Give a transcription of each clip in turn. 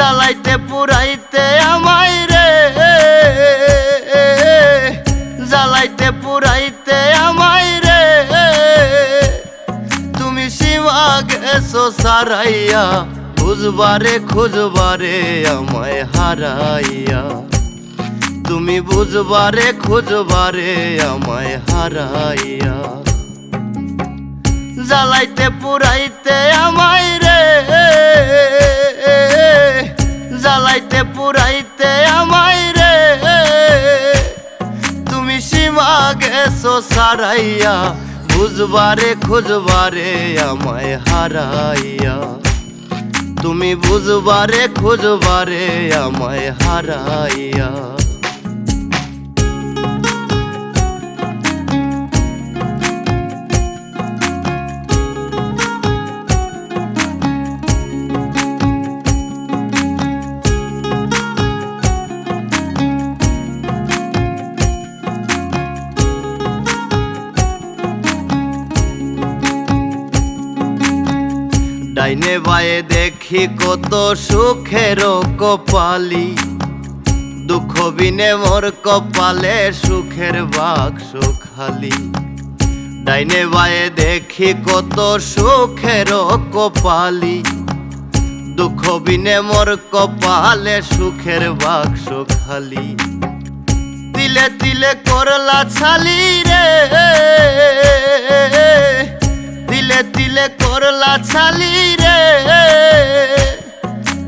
জ্বালাইতে, পুরাইতে আমায় রে। জ্বালাইতে, পুরাইতে আমায় রে। তুমি সীমা গেছো সারাইয়া, বুঝবারে, খুঁজবারে আমায় হারাইয়া। তুমি বুঝবারে, খুঁজবারে আমায় হারাইয়া। জ্বালাইতে, পুরাইতে আমায় পুরাইতে আমায় রে। তুমি সীমা গেছো সারাইয়া বুঝবারে খুঁজবারে আমায় হারাইয়া। তুমি বুঝবারে খুঁজবারে আমায় হারাইয়া। ডাইনে বায়ে দেখি কত সুখের কপালি। দুঃখ বিনে মোর কপালে সুখের বাক্স খালি ডাইনে বায়ে দেখি কত সুখের কপালি। দুঃখ বিনে মোর কপালে সুখের বাক্স খালি তিলে তিলে করলা ছালি রে ছালি রে।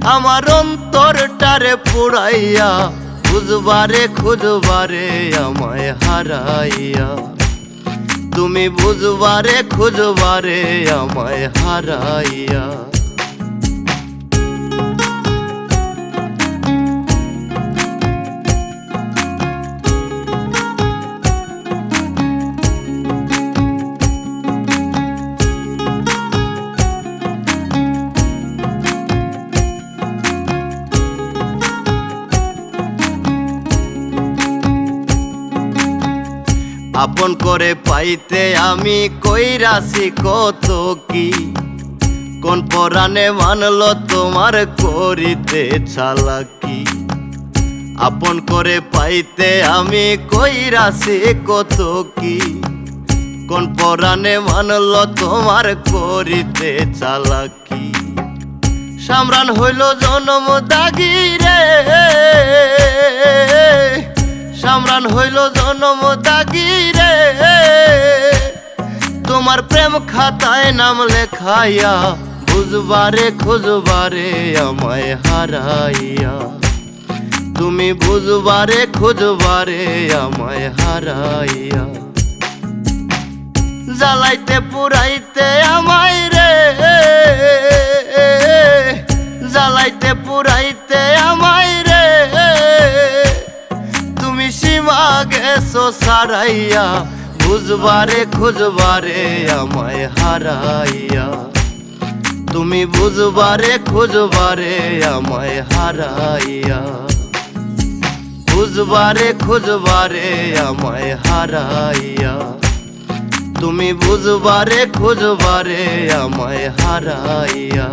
আমার অন্তরটারে পুড়াইয়া বুঝবারে খুঁজবারে আমায় হারাইয়া। তুমি বুঝবারে খুঁজবারে আমায় হারাইয়া। আপন করে পাইতে আমি কইরাছি কত কি? কোন পরাণে মানলো তোমার করিতে চালাকি? আপন করে পাইতে আমি কইরাছি কত কি? কোন পরাণে মানলো তোমার করিতে চালাকি? সামরান হইল জনম দাগি রে সামরান হইল জনম দাগি রে। তোমার প্রেম খাতায় নাম লেখাইয়া, বুঝবারে খুঁজবারে আমায় হারাইয়া। তুমি বুঝবারে খুঁজবারে আমায় হারাইয়া। জ্বালাইতে পুরাইতে আমায় রে। জ্বালাইতে পুরাইতে আমায় রে। তুমি সীমা গেছো সারাইয়া বুঝবারে খুঁজবারে আমায় হারাইয়া। তুমি বুঝবারে খুঁজবারে আমায় হারাইয়া। বুঝবারে খুঁজবারে আমায় হারাইয়া। তুমি বুঝবারে খুঁজবারে আমায় হারাইয়া।